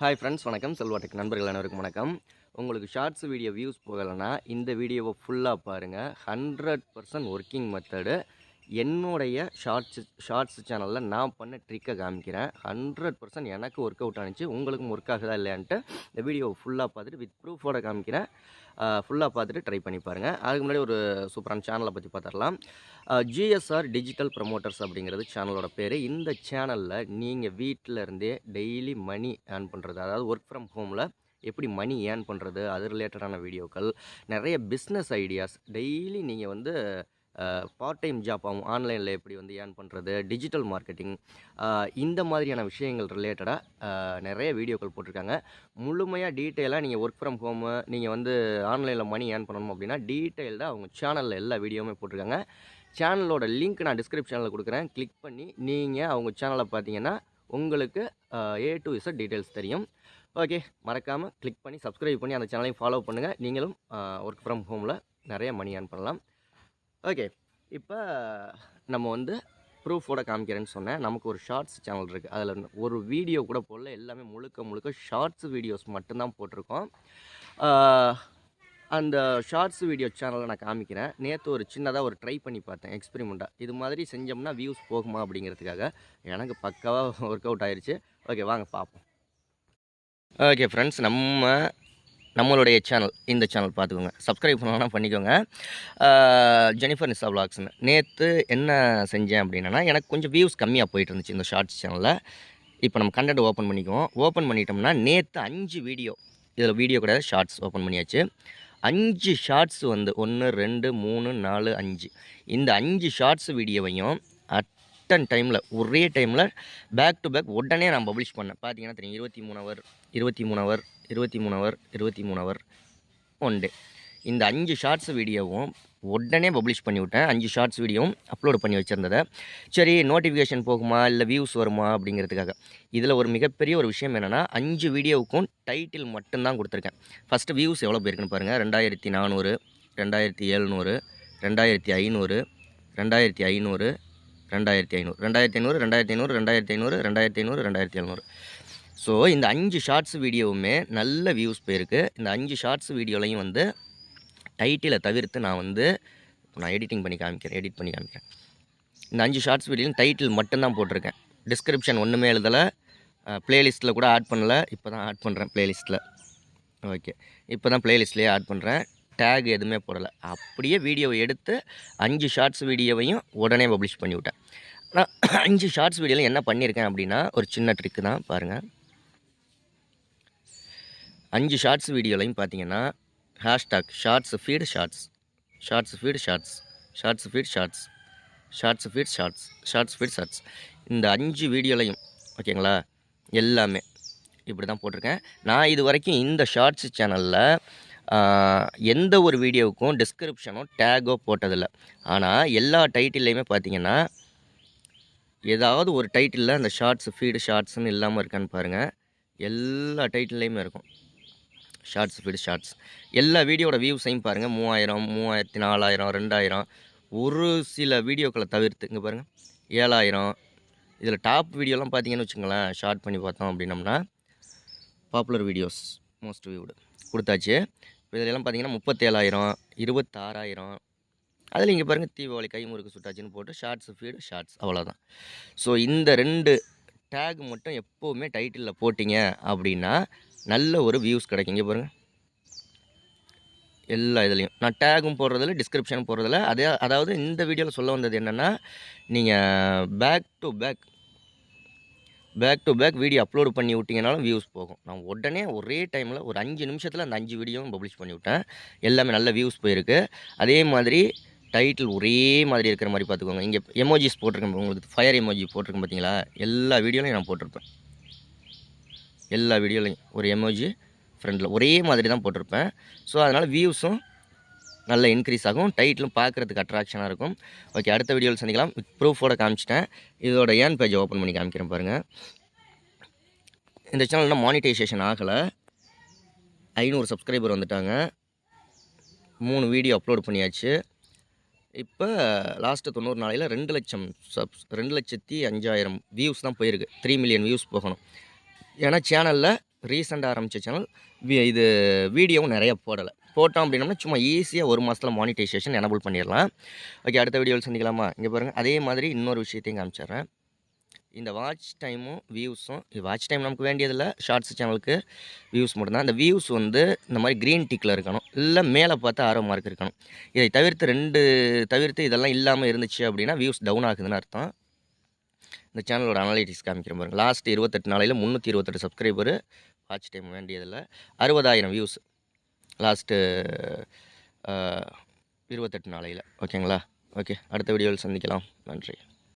Hi friends வணக்கம். செல்வாட்டுக்கு நண்பர்கள் அனைவருக்கும் வணக்கம். உங்களுக்கு ஷார்ட்ஸ் வீடியோ வியூஸ் போகலைன்னா இந்த வீடியோவை ஃபுல்லாக பாருங்கள் ஹண்ட்ரட் பர்சன்ட் ஒர்க்கிங் மெத்தடு என்னுடைய ஷார்ட்ஸ் ஷார்ட்ஸ் சேனலில் நான் பண்ண ட்ரிக்கை காமிக்கிறேன். ஹண்ட்ரட் பர்சன்ட் எனக்கு ஒர்க் அவுட் ஆனிச்சு உங்களுக்கும் ஒர்க் ஆகுதா இல்லையான்ட்டு இந்த வீடியோவை ஃபுல்லாக பார்த்துட்டு வித் ப்ரூஃபோட காமிக்கிறேன். ஃபுல்லாக பார்த்துட்டு ட்ரை பண்ணி பாருங்கள் அதுக்கு முன்னாடி ஒரு சூப்பரான சேனலை பற்றி பார்த்துடலாம் ஜிஎஸ்ஆர் டிஜிட்டல் ப்ரமோட்டர்ஸ் அப்படிங்கிறது சேனலோட பேர். இந்த சேனலில் நீங்கள் வீட்டில் இருந்தே டெய்லி மணி ஏர்ன் பண்ணுறது அதாவது ஒர்க் ஃப்ரம் ஹோமில் எப்படி மணி ஏர்ன் பண்ணுறது அது ரிலேட்டடான வீடியோக்கள் நிறைய பிஸ்னஸ் ஐடியாஸ் டெய்லி நீங்கள் வந்து பார்ட் டைம் ஜாப் ஆகும். ஆன்லைனில் எப்படி வந்து ஏர்ன் பண்ணுறது டிஜிட்டல் மார்க்கெட்டிங் இந்த மாதிரியான விஷயங்கள் ரிலேட்டடாக நிறைய வீடியோக்கள் போட்டிருக்காங்க. முழுமையாக டீட்டெயிலாக நீங்கள் ஒர்க் ஃப்ரம் ஹோமு நீங்கள் வந்து ஆன்லைனில் மணி ஏர்ன் பண்ணணும் அப்படின்னா டீட்டெயில்டாக அவங்க சேனலில் எல்லா வீடியோவுமே போட்டிருக்காங்க. சேனலோட லிங்க் நான் டிஸ்கிரிப்ஷனில் கொடுக்குறேன். கிளிக் பண்ணி நீங்கள் அவங்க சேனலை பார்த்தீங்கன்னா உங்களுக்கு ஏ டு இசட் டீட்டெயில்ஸ் தெரியும். ஓகே மறக்காமல் கிளிக் பண்ணி சப்ஸ்கிரைப் பண்ணி அந்த சேனலையும் ஃபாலோ பண்ணுங்கள் நீங்களும் ஒர்க் ஃப்ரம் ஹோமில் நிறைய மணி ஏர்ன் பண்ணலாம். ஓகே இப்போ நம்ம வந்து ப்ரூஃபோட காமிக்கிறேன்னு சொன்னேன். நமக்கு ஒரு ஷார்ட்ஸ் சேனல் இருக்குது அதில் ஒரு வீடியோ கூட போடல. எல்லாமே முழுக்க முழுக்க ஷார்ட்ஸ் வீடியோஸ் மட்டும்தான் போட்டிருக்கோம். அந்த ஷார்ட்ஸ் வீடியோ சேனலை நான் காமிக்கிறேன். நேற்று ஒரு சின்னதாக ஒரு ட்ரை பண்ணி பார்த்தேன். எக்ஸ்பெரிமெண்ட்டாக இது மாதிரி செஞ்சோம்னா வியூஸ் போகுமா அப்படிங்கிறதுக்காக எனக்கு பக்காவாக ஒர்க் அவுட் ஆயிடுச்சு ஓகே வாங்க பார்ப்போம். ஓகே ஃப்ரெண்ட்ஸ் நம்ம நம்மளுடைய சேனல் இந்த சேனல் பார்த்துக்கோங்க. சப்ஸ்கிரைப் பண்ணலாம் பண்ணிக்கோங்க. ஜெனிஃபர் நிசா vlogsனு நேற்று என்ன செஞ்சேன் அப்படின்னா எனக்கு கொஞ்சம் வியூஸ் கம்மியாக போயிட்டு இருந்துச்சு இந்த ஷார்ட்ஸ் சேனலில் இப்போ நம்ம கண்டென்ட் ஓப்பன் பண்ணிக்குவோம். ஓப்பன் பண்ணிட்டோம்னா நேற்று அஞ்சு வீடியோ இதில் வீடியோ கிடையாது ஷார்ட்ஸ் ஓப்பன் பண்ணியாச்சு. அஞ்சு ஷார்ட்ஸ் வந்து ஒன்று ரெண்டு மூணு நாலு அஞ்சு. இந்த அஞ்சு ஷார்ட்ஸ் வீடியோவையும் அட் அட்டன் டைமில் ஒரே டைமில் பேக் டு பேக் உடனே நான் பப்ளிஷ் பண்ணேன். பார்த்தீங்கன்னா தெரியும் இருபத்தி மூணு அவர் இருபத்தி மூணு அவர் இருபத்தி மூணு அவர் இருபத்தி மூணு அவர் ஒன் டே இந்த அஞ்சு ஷார்ட்ஸ் வீடியோவும் உடனே பப்ளிஷ் பண்ணிவிட்டேன் அஞ்சு ஷார்ட்ஸ் வீடியோவும் அப்லோட் பண்ணி வச்சுருந்ததை. சரி நோட்டிஃபிகேஷன் போகுமா இல்லை வியூஸ் வருமா அப்படிங்கிறதுக்காக. இதில் ஒரு மிகப்பெரிய ஒரு விஷயம் என்னென்னா அஞ்சு வீடியோவுக்கும் டைட்டில் மட்டும்தான் கொடுத்துருக்கேன். ஃபஸ்ட்டு வியூஸ் எவ்வளோ போயிருக்குன்னு பாருங்கள் ரெண்டாயிரத்தி நானூறு ரெண்டாயிரத்தி எழுநூறு ரெண்டாயிரத்தி ஐநூறு ரெண்டாயிரத்தி ஐநூறு ரெண்டாயிரத்தி ஐநூறு ரெண்டாயிரத்தி ஐநூறு ரெண்டாயிரத்தி ஐநூறு ரெண்டாயிரத்தி ஐநூறு ரெண்டாயிரத்தி ஐநூறு ரெண்டாயிரத்தி எழுநூறு ஸோ இந்த அஞ்சு ஷார்ட்ஸ் வீடியோவுமே நல்ல வியூஸ் போயிருக்கு. இந்த அஞ்சு ஷார்ட்ஸ் வீடியோலையும் வந்து டைட்டிலை தவிர்த்து நான் வந்து நான் எடிட்டிங் பண்ணி காமிக்கிறேன் எடிட் பண்ணி காமிக்கிறேன். இந்த அஞ்சு ஷார்ட்ஸ் வீடியோலையும் டைட்டில் மட்டும்தான் போட்டிருக்கேன். டிஸ்கிரிப்ஷன் ஒன்றுமே எழுதலை. ப்ளேலிஸ்ட்டில் கூட ஆட் பண்ணல. இப்போ தான் ஆட் பண்ணுறேன் ப்ளேலிஸ்ட்டில் ஓகே இப்போ தான் ப்ளேலிஸ்ட்லேயே ஆட் பண்ணுறேன் டேக் எதுவுமே போடலை. அப்படியே வீடியோவை எடுத்து அஞ்சு ஷார்ட்ஸ் வீடியோவையும் உடனே பப்ளிஷ் பண்ணி விட்டேன் நான் அஞ்சு ஷார்ட்ஸ் வீடியோவில் என்ன பண்ணியிருக்கேன் அப்படின்னா ஒரு சின்ன ட்ரிக்கு தான் பாருங்கள் அஞ்சு ஷார்ட்ஸ் வீடியோலையும் பார்த்தீங்கன்னா hashtag shorts feed shorts shorts feed shorts shorts feed shorts shorts feed shorts shorts feed shorts இந்த அஞ்சு வீடியோலையும் ஓகேங்களா எல்லாமே இப்படி தான் போட்டிருக்கேன். நான் இது வரைக்கும் இந்த ஷார்ட்ஸ் சேனலில் எந்த ஒரு வீடியோவுக்கும் டிஸ்கிரிப்ஷனோ டேகோ போட்டதில்லை. ஆனால் எல்லா டைட்டில்லையுமே பார்த்தீங்கன்னா ஏதாவது ஒரு டைட்டிலில் அந்த ஷார்ட்ஸ் ஃபீடு ஷார்ட்ஸ்னு இல்லாமல் இருக்கான்னு பாருங்கள் எல்லா டைட்டில்லையுமே இருக்கும். ஷார்ட்ஸ் ஃபீடு ஷார்ட்ஸ் எல்லா வீடியோட வியூஸையும் பாருங்கள் மூவாயிரம் மூவாயிரத்தி நாலாயிரம் ரெண்டாயிரம். ஒரு சில வீடியோக்களை தவிர்த்து இங்கே பாருங்கள் ஏழாயிரம். இதில் டாப் வீடியோலாம் பார்த்தீங்கன்னு வச்சுங்களேன் ஷார்ட் பண்ணி பார்த்தோம் அப்படின்னம்னா பாப்புலர் வீடியோஸ் மோஸ்ட் வியூடு கொடுத்தாச்சு. இதிலெல்லாம் பார்த்தீங்கன்னா முப்பத்தேழாயிரம் இருபத்தாறாயிரம். அதில் இங்கே பாருங்கள் தீபாவளி கைமுறுக்கு சுட்டாச்சுன்னு போட்டு ஷார்ட்ஸ் ஃபீடு ஷார்ட்ஸ் அவ்வளோதான் ஸோ இந்த ரெண்டு டேக் மட்டும் எப்போவுமே டைட்டிலில் போட்டிங்க அப்படின்னா நல்ல ஒரு வியூஸ் கிடைக்கும். இங்கே பாருங்கள் எல்லா இதுலேயும். நான் டேகும் போடுறதில்ல டிஸ்கிரிப்ஷன் போடுறதில்ல. அதே அதாவது இந்த வீடியோவில் சொல்ல வந்தது என்னென்னா நீங்கள் back to back back to back video upload பண்ணி விட்டிங்கனாலும் வியூஸ் போகும். நான் உடனே ஒரே டைமில் ஒரு அஞ்சு நிமிஷத்தில் அந்த அஞ்சு வீடியோவும் பப்ளிஷ் பண்ணி விட்டேன். எல்லாமே நல்ல வியூஸ் போயிருக்கு. அதே மாதிரி டைட்டில் ஒரே மாதிரி இருக்கிற மாதிரி பார்த்துக்கோங்க. இங்கே எமோஜிஸ் போட்டிருக்கேன் உங்களுக்கு ஃபயர் எமோஜி போட்டிருக்கேன் பார்த்தீங்களா எல்லா வீடியோலையும் நான் போட்டிருப்பேன். எல்லா வீடியோலையும் ஒரு எமோஜி ஃப்ரெண்டில் ஒரே மாதிரி தான் போட்டிருப்பேன். ஸோ அதனால் வியூஸும் நல்ல இன்க்ரீஸ் ஆகும். டைட்டிலும் பார்க்குறதுக்கு அட்ராக்ஷனாக இருக்கும். ஓகே அடுத்த வீடியோவில் சந்திக்கலாம். வித் ப்ரூஃபோட காமிச்சிட்டேன். இதோட ஏன் பேஜை ஓப்பன் பண்ணி காமிக்கிறேன் பாருங்கள் இந்த சேனல்னால் மானிட்டைசேஷன் ஆகலை. ஐநூறு சப்ஸ்கிரைபர் வந்துட்டாங்க. மூணு வீடியோ அப்லோட் பண்ணியாச்சு. இப்போ லாஸ்ட்டு தொண்ணூறு நாளையில் ரெண்டு லட்சம் சப்ஸ் ரெண்டு லட்சத்தி அஞ்சாயிரம் வியூஸ் தான் போயிருக்கு. த்ரீ மில்லியன் வியூஸ் போகணும். ஏன்னா சேனலில் ரீசெண்டாக ஆரம்பித்த சேனல் இது வீடியோவும் நிறைய போடலை. போட்டோம் அப்படின்னம்னா சும்மா ஈஸியாக ஒரு மாதத்தில் மானிட்டைசேஷன் எனபிள் பண்ணிடலாம். ஓகே அடுத்த வீடியோவில் சந்திக்கலாமா? இங்கே பாருங்கள் அதே மாதிரி இன்னொரு விஷயத்தையும் காமிச்சிடுறேன். இந்த வாட்ச் டைமும் வியூஸும் வாட்ச் டைம் நமக்கு வேண்டியதில்லை. ஷார்ட்ஸ் சேனலுக்கு வியூஸ் மட்டும்தான். அந்த வியூஸ் வந்து இந்த மாதிரி க்ரீன் டிக்கில் இருக்கணும். இல்லை மேலே பார்த்து ஆரோ மார்க் இருக்கணும். இதை தவிர்த்து ரெண்டு தவிர்த்து இதெல்லாம் இல்லாமல் இருந்துச்சு அப்படின்னா வியூஸ் டவுன் ஆகுதுன்னு அர்த்தம். இந்த சேனலோட அனாலிட்டிக்ஸ் காமிக்கிறேன் பாருங்க. லாஸ்ட் இருபத்தெட்டு நாளையில் முந்நூற்றி இருபத்தெட்டு சப்ஸ்கிரைபரு வாட்ச் டைம் வேண்டியதில்லை. அறுபதாயிரம் வியூஸ் லாஸ்ட்டு இருபத்தெட்டு நாளையில். ஓகேங்களா? ஓகே அடுத்த வீடியோவில் சந்திக்கலாம். நன்றி.